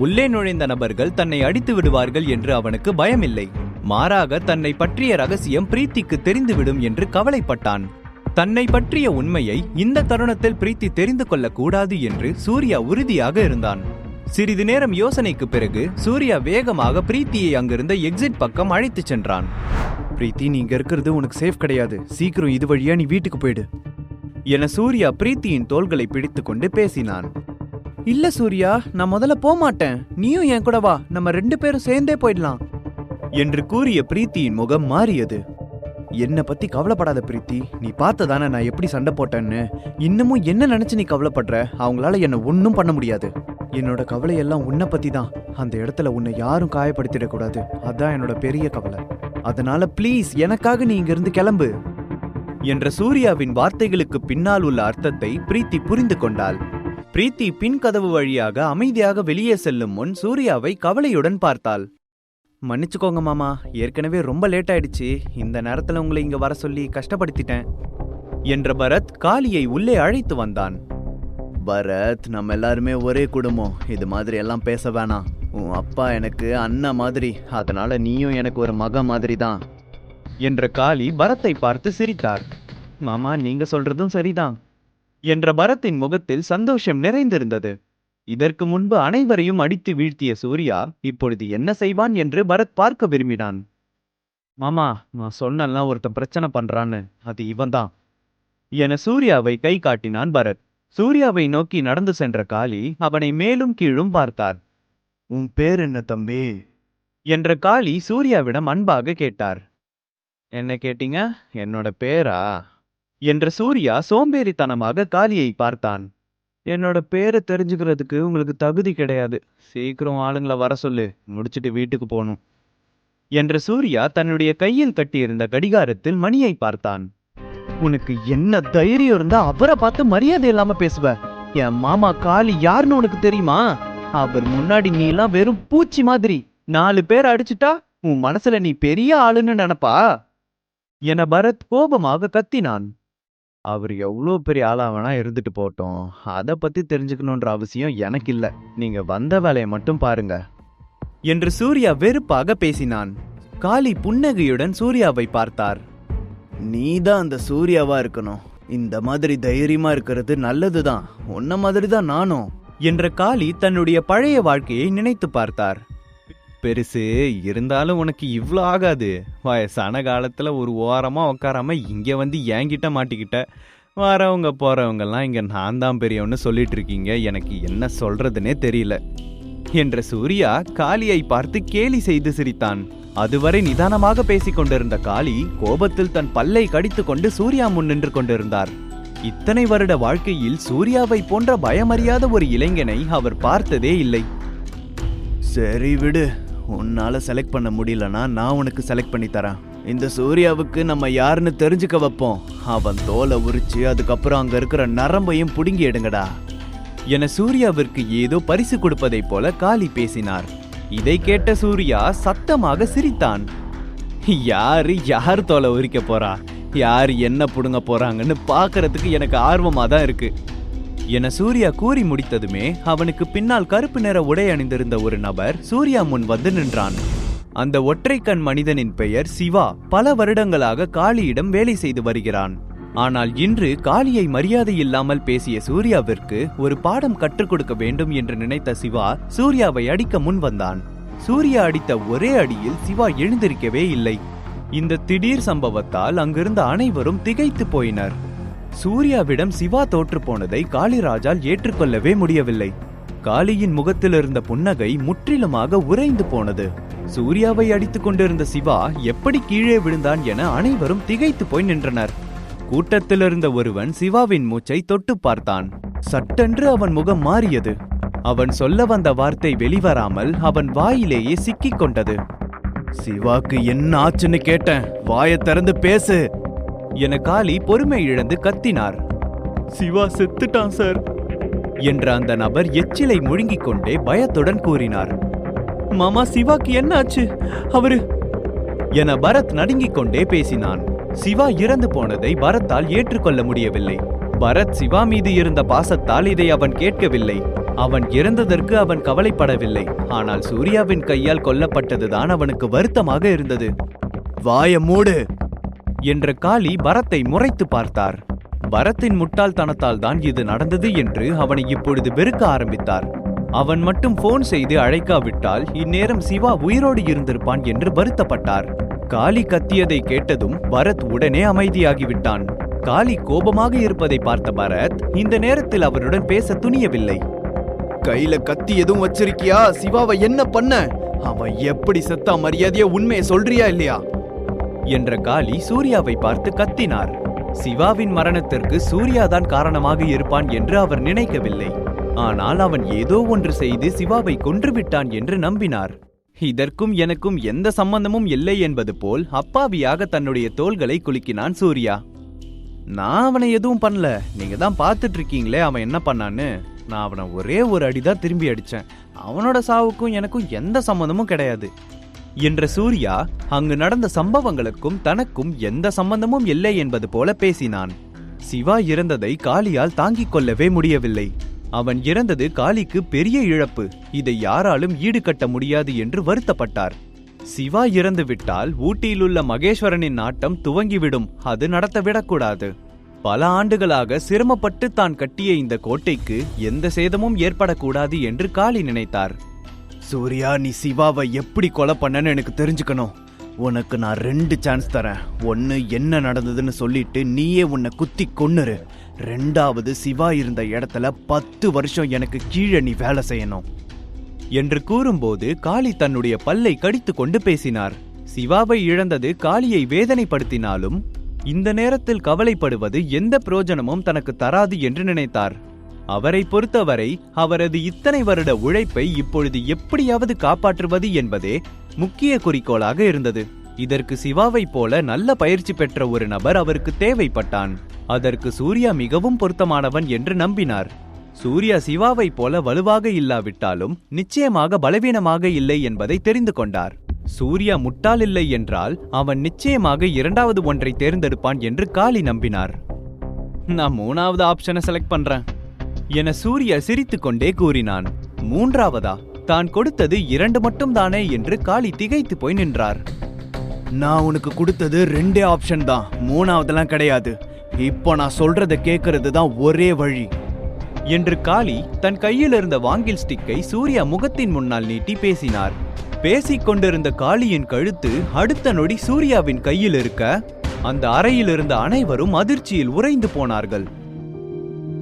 உள்ளே நுழைந்த நபர்கள் தன்னை அடித்து விடுவார்கள் என்று அவனுக்கு பயமில்லை. மாறாக தன்னை பற்றிய ரகசியம் பிரீத்திக்கு தெரிந்துவிடும் என்று கவலைப்பட்டான். தன்னை பற்றிய உண்மையை இந்த தருணத்தில் பிரீத்தி தெரிந்து கொள்ளக்கூடாது என்று சூர்யா உறுதியாக இருந்தான். சிறிது நேரம் யோசனைக்கு பிறகு சூர்யா வேகமாக பிரீத்தியை அங்கிருந்த எக்ஸிட் பக்கம் அழைத்துச் சென்றான். பிரீத்தி நீ இங்க இருக்கிறது உனக்கு சேஃப் கிடையாது. சீக்கிரம் இது வழியா நீ வீட்டுக்கு போயிடு. என சூர்யா பிரீத்தியின் தோள்களை பிடித்துக்கொண்டு பேசினான். இல்ல சூர்யா நான் முதல்ல போக மாட்டேன் நீயும் என் கூட வா. நம்ம ரெண்டு பேரும் சேர்ந்தே போயிடலாம். என்று கூறிய பிரீத்தியின் முகம் மாறியது. என்னை பத்தி கவலைப்படாத பிரீத்தி நீ பார்த்ததானே நான் எப்படி சண்டை போட்டேன்னு. இன்னமும் என்ன நினைச்சு நீ கவலைப்படுற? அவங்களால என்ன ஒன்றும் பண்ண முடியாது. என்னோட கவலையெல்லாம் உன்னை பத்தி தான் அந்த இடத்துல உன்னை யாரும் காயப்படுத்திடக்கூடாது. அதான் என்னோட பெரிய கவலை. அதனால ப்ளீஸ் எனக்காக நீ இங்கிருந்து கிளம்பு. என்ற சூர்யாவின் வார்த்தைகளுக்கு பின்னால் உள்ள அர்த்தத்தை பிரீத்தி புரிந்து கொண்டாள். பிரீத்தி பின் கதவு வழியாக அமைதியாக வெளியே செல்லும் முன் சூர்யாவை கவலையுடன் பார்த்தாள். மன்னிச்சுக்கோங்க மாமா ஏற்கனவே ரொம்ப லேட் ஆயிடுச்சு. இந்த நேரத்துல உங்களை இங்க வர சொல்லி கஷ்டப்படுத்திட்டேன். என்ற பரத் காளியை உள்ளே அழைத்து வந்தான். பரத் நம்ம எல்லாருமே ஒரே குடும்பம். இது மாதிரி எல்லாம் பேச வேணாம். உன் அப்பா எனக்கு அண்ணன் மாதிரி. அதனால நீயும் எனக்கு ஒரு மக மாதிரி தான். என்ற காளி பரத்தை பார்த்து சிரித்தார். மாமா நீங்க சொல்றதும் சரிதான். என்ற பரத்தின் முகத்தில் சந்தோஷம் நிறைந்திருந்தது. இதற்கு முன்பு அனைவரையும் அடித்து வீழ்த்திய சூர்யா இப்பொழுது என்ன செய்வான் என்று பரத் பார்க்க விரும்பினான். மாமா நான் சொன்னெல்லாம் ஒருத்தன் பிரச்சனை பண்றான்னு. அது இவன்தான். என சூர்யாவை கை காட்டினான் பரத். சூர்யாவை நோக்கி நடந்து சென்ற காளி அவனை மேலும் கீழும் பார்த்தார். உன் பேர் என்ன தம்பி? என்ற காளி சூர்யாவிடம் அன்பாக கேட்டார். என்ன கேட்டீங்க? என்னோட பேரா? என்ற சூர்யா சோம்பேறித்தனமாக காளியை பார்த்தான். என்னோட பேரை தெரிஞ்சுக்கிறதுக்கு உங்களுக்கு தகுதி கிடையாது. சீக்கிரம் ஆளுங்களை வர சொல்லு. முடிச்சிட்டு வீட்டுக்கு போகணும். என்ற சூர்யா தன்னுடைய கையில் கட்டியிருந்த கடிகாரத்தில் மணியை பார்த்தான். உனக்கு என்ன தைரியம் இருந்தா அவரை பார்த்து மரியாதை இல்லாம பேசுவ. என் மாமா காளி யாருன்னு உனக்கு தெரியுமா? அவர் முன்னாடி நீ எல்லாம் வெறும் பூச்சி மாதிரி. நாலு பேர் அடிச்சுட்டா உன் மனசுல நீ பெரிய ஆளுன்னு நினப்பா? என பரத் கோபமாக கத்தினான். அவர் எவ்வளோ பெரிய ஆளா வேணா இருந்துட்டு போட்டோம் அதை பத்தி தெரிஞ்சுக்கணுன்ற அவசியம் எனக்கு இல்ல. நீங்க வந்த வேலையை மட்டும் பாருங்க. என்று சூர்யா வெறுப்பாக பேசினான். காளி புன்னகையுடன் சூர்யாவை பார்த்தார். நீ தான் அந்த சூர்யாவா இருக்கணும். இந்த மாதிரி தைரியமா இருக்கிறது நல்லதுதான். உன்ன மாதிரி தான் நானும். என்ற காளி தன்னுடைய பழைய வாழ்க்கையை நினைத்து பார்த்தார். பெருசு. இருந்தாலும் உனக்கு இவ்வளோ ஆகாது. வயசான காலத்தில் ஒரு ஓரமாக உட்காராம இங்கே வந்து என்கிட்ட மாட்டிக்கிட்ட. வரவங்க போகிறவங்கெல்லாம் இங்கே நான் தான் பெரியவன்னு சொல்லிட்டு இருக்கீங்க எனக்கு என்ன சொல்றதுனே தெரியல. என்ற சூர்யா காளியை பார்த்து கேலி செய்து சிரித்தான். அதுவரை நிதானமாக பேசிக் கொண்டிருந்த காளி கோபத்தில் தன் பல்லை கடித்து கொண்டு சூர்யா முன் நின்று கொண்டிருந்தார். இத்தனை வருட வாழ்க்கையில் சூர்யாவை போன்ற பயமறியாத ஒரு இளைஞனை அவர் பார்த்ததே இல்லை. சரி விடு. உன்னால் செலக்ட் பண்ண முடியலனா நான் உனக்கு செலக்ட் பண்ணி தரேன். இந்த சூர்யாவுக்கு நம்ம யாருன்னு தெரிஞ்சுக்க வைப்போம். அவன் தோலை உரிச்சு அதுக்கப்புறம் அங்கே இருக்கிற நரம்பையும் பிடுங்கி எடுங்கடா. என சூர்யாவிற்கு ஏதோ பரிசு கொடுப்பதைப் போல காளி பேசினார். இதை கேட்ட சூர்யா சத்தமாக சிரித்தான். யாரு யார் தோலை உரிக்க போறா? யார் என்ன புடுங்க போறாங்கன்னு பார்க்கறதுக்கு எனக்கு ஆர்வமா தான் இருக்கு. என சூர்யா கூறி முடித்ததுமே அவனுக்கு பின்னால் கருப்பு நிற உடை அணிந்திருந்த ஒரு நபர் சூர்யா முன் வந்து நின்றான். அந்த ஒற்றைக்கண் மனிதனின் பெயர் சிவா. பல வருடங்களாக காளியிடம் வேலை செய்து வருகிறான். ஆனால் இன்று காளியை மரியாதை இல்லாமல் பேசிய சூர்யாவிற்கு ஒரு பாடம் கற்றுக் கொடுக்க வேண்டும் என்று நினைத்த சிவா சூர்யாவை அடிக்க முன் வந்தான். சூர்யா அடித்த ஒரே அடியில் சிவா எழுந்திருக்கவே இல்லை. இந்த திடீர் சம்பவத்தால் அங்கிருந்த அனைவரும் திகைத்து போயினர். சூர்யாவிடம் சிவா தோற்று போனதை காளிராஜால் ஏற்றுக்கொள்ளவே முடியவில்லை. காளியின் முகத்தில் இருந்த புன்னகை முற்றிலுமாக உறைந்து போனது. சூர்யாவை அடித்துக் கொண்டிருந்த சிவா எப்படி கீழே விழுந்தான் என அனைவரும் திகைத்து போய் நின்றனர். கூட்டத்தில் இருந்த ஒருவன் சிவாவின் மூச்சை தொட்டு பார்த்தான். சட்டென்று அவன் முகம் மாறியது. அவன் சொல்ல வந்த வார்த்தை வெளிவராமல் அவன் வாயிலேயே சிக்கிக் கொண்டது. சிவாக்கு என்ன ஆச்சுன்னு கேட்டேன். வாயை திறந்து பேசு. என காளி பொறுமை இழந்து கத்தினார். சிவா செத்துட்டான் சார். என்ற அந்த நபர் எச்சிலை முழுங்கிக் கொண்டே பயத்துடன் கூறினார். மாமா சிவாக்கு என்ன ஆச்சு அவரு என பரத் நடுங்கிக் கொண்டே பேசினான். சிவா இறந்து போனதை பரத்தால் ஏற்றுக்கொள்ள முடியவில்லை. பரத் சிவா மீது இருந்த பாசத்தால் இதை அவன் கேட்கவில்லை. அவன் இறந்ததற்கு அவன் கவலைப்படவில்லை. ஆனால் சூர்யாவின் கையால் கொல்லப்பட்டதுதான் அவனுக்கு வருத்தமாக இருந்தது. வாய மூடு. என்ற காளி பரத்தை முறைத்து பார்த்தார். பரத்தின் முட்டாள்தனத்தால் தான் இது நடந்தது என்று அவனை இப்பொழுது வெறுக்க ஆரம்பித்தார். அவன் மட்டும் போன் செய்து அழைக்காவிட்டால் இந்நேரம் சிவா உயிரோடு இருந்திருப்பான் என்று வருத்தப்பட்டார். காளி கத்தியதை கேட்டதும் பரத் உடனே அமைதியாகிவிட்டான். காளி கோபமாக இருப்பதை பார்த்த பரத் இந்த நேரத்தில் அவருடன் பேச துணியவில்லை. கையில கத்தி எதுவும் வச்சிருக்கியா? சிவாவை என்ன பண்ண? அவன் எப்படி செத்தா மரியாதையா உண்மையை சொல்றியா இல்லையா? என்ற காளி சூர்யாவை பார்த்து கத்தினார். சிவாவின் மரணத்திற்கு சூர்யா தான் காரணமாக இருப்பான் என்று அவர் நினைக்கவில்லை. ஆனால் அவன் ஏதோ ஒன்று செய்து சிவாவை கொன்றுவிட்டான் என்று நம்பினார். இதற்கும் எனக்கும் எந்த சம்பந்தமும் இல்லை என்பது போல் அப்பாவியாக தன்னுடைய தோள்களை குலுக்கினான் சூர்யா. நான் அவனை எதுவும் பண்ணல. நீங்க தான் பார்த்துட்டு இருக்கீங்களே அவன் என்ன பண்ணான்னு. நான் அவனை ஒரே ஒரு அடிதான் திரும்பி அடிச்சேன். அவனோட சாவுக்கும் எனக்கும் எந்த சம்மந்தமும் கிடையாது. என்ற சூர்யா அங்கு நடந்த சம்பவங்களுக்கும் தனக்கும் எந்த சம்பந்தமும் இல்லை என்பது போல பேசினான். சிவா இறந்ததை காளியால் தாங்கிக் கொள்ளவே முடியவில்லை. அவன் இறந்தது காளிக்கு பெரிய இழப்பு. இதை யாராலும் ஈடுகட்ட முடியாது என்று வருத்தப்பட்டார். சிவா இறந்து விட்டால் ஊட்டியிலுள்ள மகேஸ்வரனின் நாட்டம் துவங்கிவிடும். அது நடத்தவிடக்கூடாது பல ஆண்டுகளாக சிரமப்பட்டு தான் கட்டிய இந்த கோட்டைக்கு எந்த சேதமும் ஏற்படக்கூடாது என்று காளி நினைத்தார். சூர்யா நீ சிவாவை எப்படி கொலை பண்ணன்னு எனக்கு தெரிஞ்சுக்கணும். உனக்கு நான் ரெண்டு சான்ஸ் தரேன். ஒன்று என்ன நடந்ததுன்னு சொல்லிட்டு நீயே உன்னை குத்தி கொன்னுரு. ரெண்டாவது சிவா இருந்த இடத்துல பத்து வருஷம் எனக்கு கீழே நீ வேலை செய்யணும். என்று கூறும்போது காளி தன்னுடைய பல்லை கடித்து கொண்டு பேசினார். சிவாவை இழந்தது காளியை வேதனைப்படுத்தினாலும் இந்த நேரத்தில் கவலைப்படுவது எந்த பிரயோஜனமும் தனக்கு தராது என்று நினைத்தார். அவரை பொறுத்தவரை அவரது இத்தனை வருட உழைப்பை இப்பொழுது எப்படியாவது காப்பாற்றுவது என்பதே முக்கிய குறிக்கோளாக இருந்தது. இதற்கு சிவாவைப் போல நல்ல பயிற்சி பெற்ற ஒரு நபர் அவருக்கு தேவைப்பட்டான். அதற்கு சூர்யா மிகவும் பொருத்தமானவன் என்று நம்பினார். சூர்யா சிவாவைப் போல வலுவாக இல்லாவிட்டாலும் நிச்சயமாக பலவீனமாக இல்லை என்பதை தெரிந்து கொண்டார். சூர்யா முட்டாள் இல்லை என்றால் அவன் நிச்சயமாக இரண்டாவது ஒன்றை தேர்ந்தெடுப்பான் என்று காளி நம்பினார். நான் மூணாவது ஆப்ஷனை செலக்ட் பண்றேன். என சூர்யா சிரித்துக்கொண்டே கூறினான். மூன்றாவதா? தான் கொடுத்தது இரண்டு மட்டும் தானே என்று காளி திகைத்து போய் நின்றார். நான் உனக்கு கொடுத்தது ரெண்டே ஆப்ஷன் தான். மூணாவதெல்லாம் கிடையாது. இப்போ நான் சொல்றத கேட்கறது தான் ஒரே வழி. என்று காளி தன் கையில் இருந்த வாங்கில் ஸ்டிக்கை சூர்யா முகத்தின் முன்னால் நீட்டி பேசினார். பேசிக் கொண்டிருந்த காளியின் கழுத்து அடுத்த நொடி சூர்யாவின் கையில் இருக்க அந்த அறையில் இருந்த அனைவரும் அதிர்ச்சியில் உறைந்து போனார்கள்.